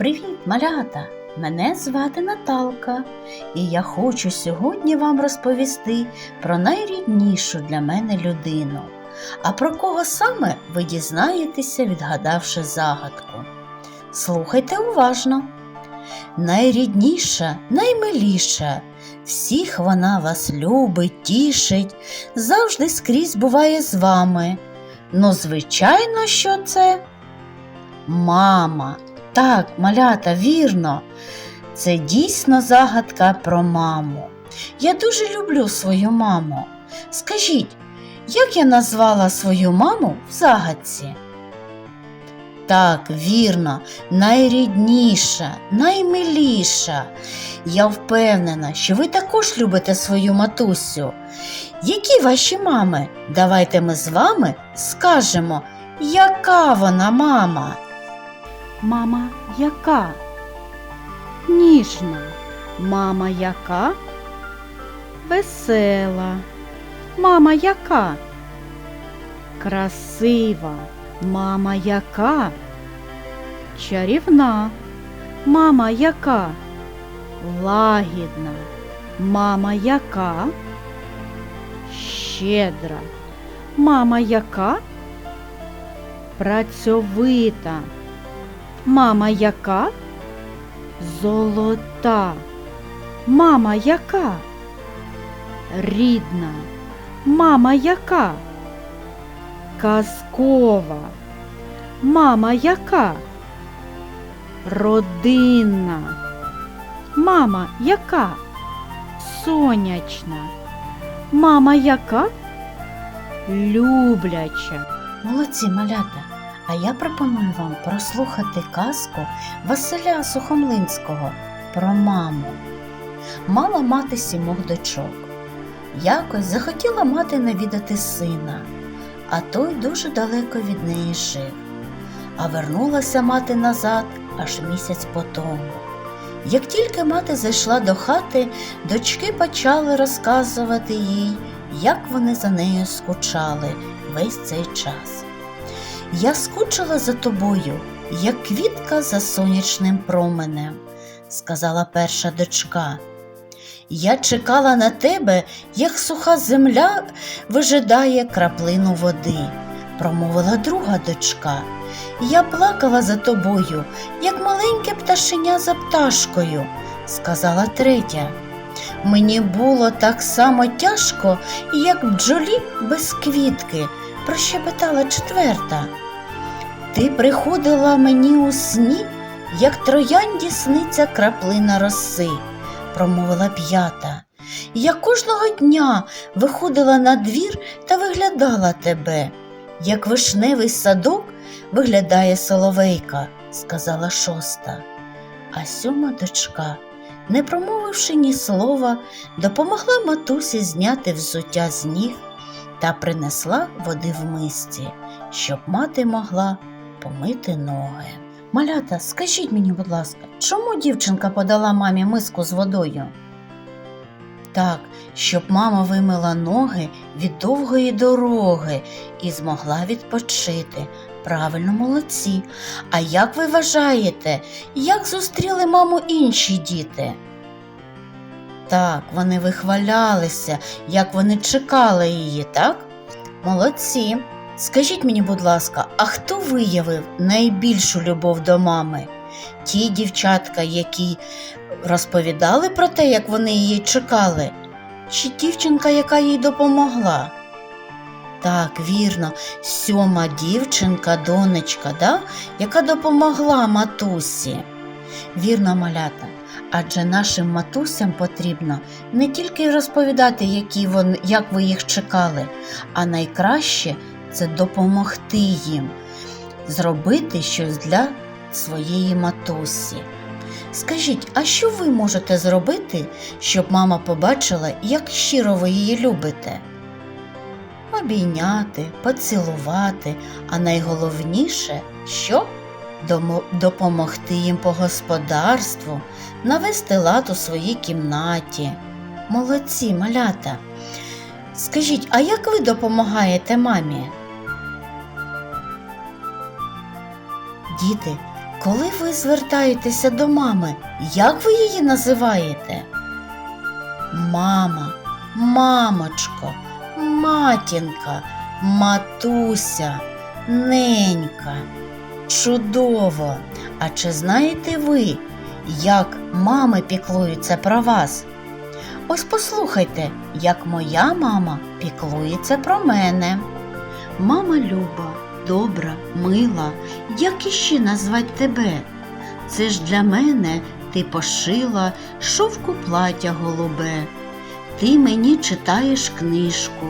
Привіт, малята! Мене звати Наталка, і я хочу сьогодні вам розповісти про найріднішу для мене людину. А про кого саме ви дізнаєтеся, відгадавши загадку. Слухайте уважно. Найрідніша, наймиліша, всіх вона вас любить, тішить, завжди скрізь буває з вами. Ну, звичайно, що це мама. Так, малята, вірно. Це дійсно загадка про маму. Я дуже люблю свою маму. Скажіть, як я назвала свою маму в загадці? Так, вірно, найрідніша, наймиліша. Я впевнена, що ви також любите свою матусю. Які ваші мами? Давайте ми з вами скажемо, яка вона мама. Мама яка? Ніжна. Мама яка? Весела. Мама яка? Красива. Мама яка? Чарівна. Мама яка? Лагідна. Мама яка? Щедра. Мама яка? Працьовита. Мама яка? Золота. Мама яка? Рідна. Мама яка? Казкова. Мама яка? Родинна. Мама яка? Сонячна. Мама яка? Любляча. Молодці малята, а я пропоную вам прослухати казку Василя Сухомлинського про маму. Мала мати сімох дочок. Якось захотіла мати навідати сина, а той дуже далеко від неї жив. А вернулася мати назад аж місяць по тому. Як тільки мати зайшла до хати, дочки почали розказувати їй, як вони за нею скучали весь цей час. Я скучила за тобою, як квітка за сонячним променем, сказала перша дочка. Я чекала на тебе, як суха земля вижидає краплину води, промовила друга дочка. Я плакала за тобою, як маленьке пташеня за пташкою, сказала третя. Мені було так само тяжко, як бджолі без квітки, прощебетала четверта. Ти приходила мені у сні, як троянді сниться краплина роси, промовила п'ята. Я кожного дня виходила на двір та виглядала тебе, як вишневий садок виглядає соловейка, сказала шоста. А сьома дочка, не промовивши ні слова, допомогла матусі зняти взуття з ніг та принесла води в мисці, щоб мати могла помити ноги. Малята, скажіть мені, будь ласка, чому дівчинка подала мамі миску з водою? Так, щоб мама вимила ноги від довгої дороги і змогла відпочити. Правильно, молодці. А як ви вважаєте, як зустріли маму інші діти? Так, вони вихвалялися, як вони чекали її, так? Молодці. Скажіть мені, будь ласка, а хто виявив найбільшу любов до мами? Ті дівчатка, які розповідали про те, як вони її чекали, чи дівчинка, яка їй допомогла? Так, вірно, сьома дівчинка, донечка, да? яка допомогла матусі. Вірно, малята. Адже нашим матусям потрібно не тільки розповідати, які вони, як ви їх чекали, а найкраще це допомогти їм зробити щось для своєї матусі. Скажіть, а що ви можете зробити, щоб мама побачила, як щиро ви її любите? Обійняти, поцілувати, а найголовніше, що допомогти їм по господарству, навести лад у своїй кімнаті. Молодці, малята. Скажіть, а як ви допомагаєте мамі? Діти, коли ви звертаєтеся до мами, як ви її називаєте? Мама, мамочко, матінка, матуся, ненька. Чудово! А чи знаєте ви, як мами піклуються про вас? Ось послухайте, як моя мама піклується про мене. Мама люба, добра, мила, як іще назвать тебе? Це ж для мене ти пошила шовку плаття голубе. Ти мені читаєш книжку,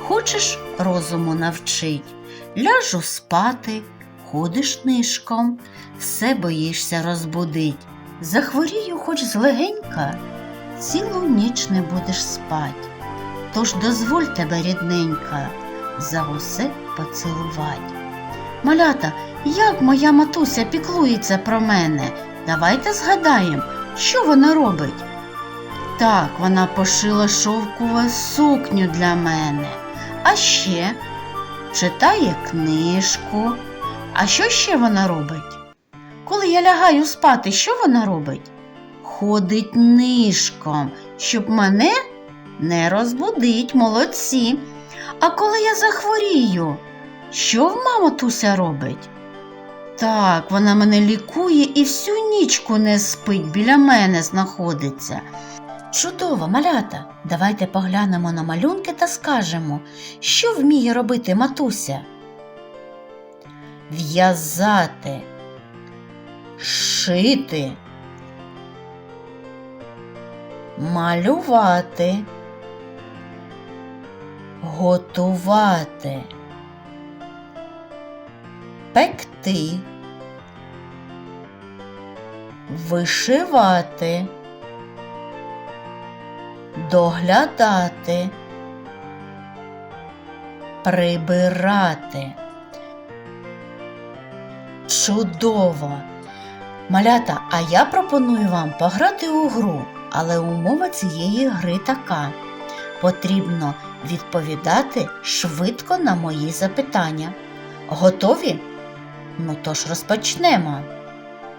хочеш розуму навчить, ляжу спати, ходиш нишком, все боїшся розбудить. Захворію хоч злегенька, цілу ніч не будеш спать. Тож дозволь тебе, рідненька, за усе поцілувать. Малята, як моя матуся піклується про мене? Давайте згадаємо, що вона робить. Так, вона пошила шовкову сукню для мене. А ще читає книжку. А що ще вона робить? Коли я лягаю спати, що вона робить? Ходить нишком, щоб мене не розбудить, молодці. А коли я захворію, що в мама робить? Так, вона мене лікує і всю нічку не спить, біля мене знаходиться. Чудово, малята. Давайте поглянемо на малюнки та скажемо, що вміє робити матуся. В'язати, шити, малювати, готувати, пекти, вишивати, доглядати, прибирати. Чудово! Малята, а я пропоную вам пограти у гру, але умова цієї гри така. Потрібно відповідати швидко на мої запитання. Готові? Ну тож розпочнемо.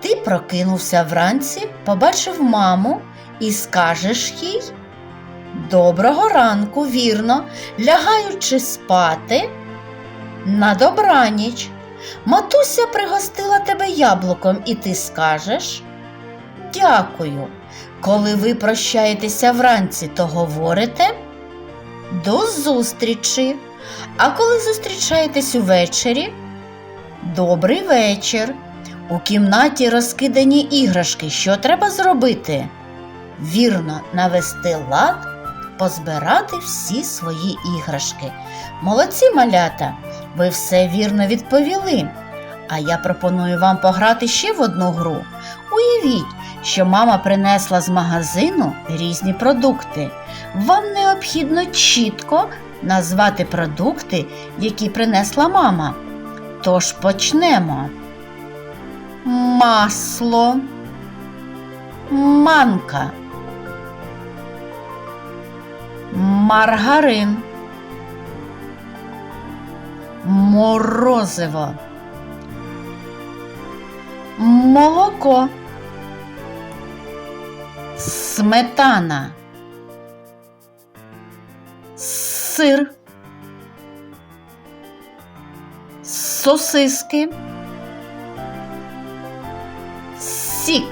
Ти прокинувся вранці, побачив маму і скажеш їй Доброго ранку, вірно, лягаючи спати на добраніч. Матуся пригостила тебе яблуком, і ти скажеш Дякую. Коли ви прощаєтеся вранці, то говорите До зустрічі. А коли зустрічаєтесь увечері, Добрий вечір. У кімнаті розкидані іграшки. Що треба зробити? Вірно, навести лад, позбирати всі свої іграшки. Молодці малята, ви все вірно відповіли. А я пропоную вам пограти ще в одну гру. Уявіть, що мама принесла з магазину різні продукти. Вам необхідно чітко назвати продукти, які принесла мама. Тож почнемо. Масло, манка, маргарин, морозиво, молоко, сметана, сир, сосиски, сік.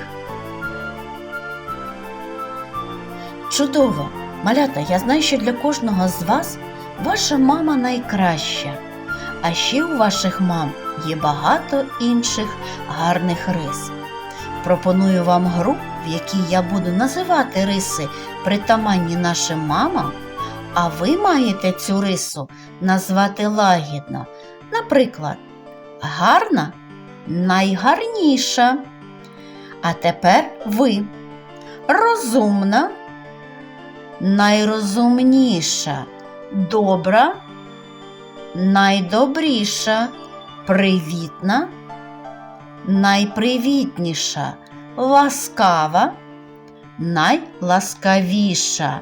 Чудово! Малята, я знаю, що для кожного з вас ваша мама найкраща. А ще у ваших мам є багато інших гарних рис. Пропоную вам гру, в якій я буду називати риси притаманні нашим мамам, а ви маєте цю рису назвати лагідно. Наприклад, гарна найгарніша. А тепер ви розумна, найрозумніша, добра, найдобріша, привітна, найпривітніша, ласкава, найласкавіша.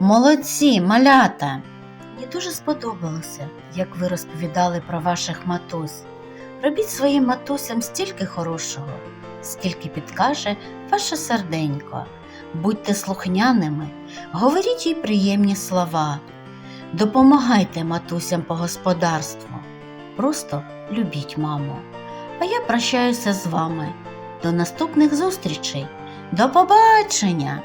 Молодці, малята! Мені дуже сподобалося, як ви розповідали про ваших матусь. Робіть своїм матусям стільки хорошого, скільки підкаже ваше серденько. Будьте слухняними, говоріть їй приємні слова, допомагайте матусям по господарству. Просто любіть маму. А я прощаюся з вами. До наступних зустрічей. До побачення!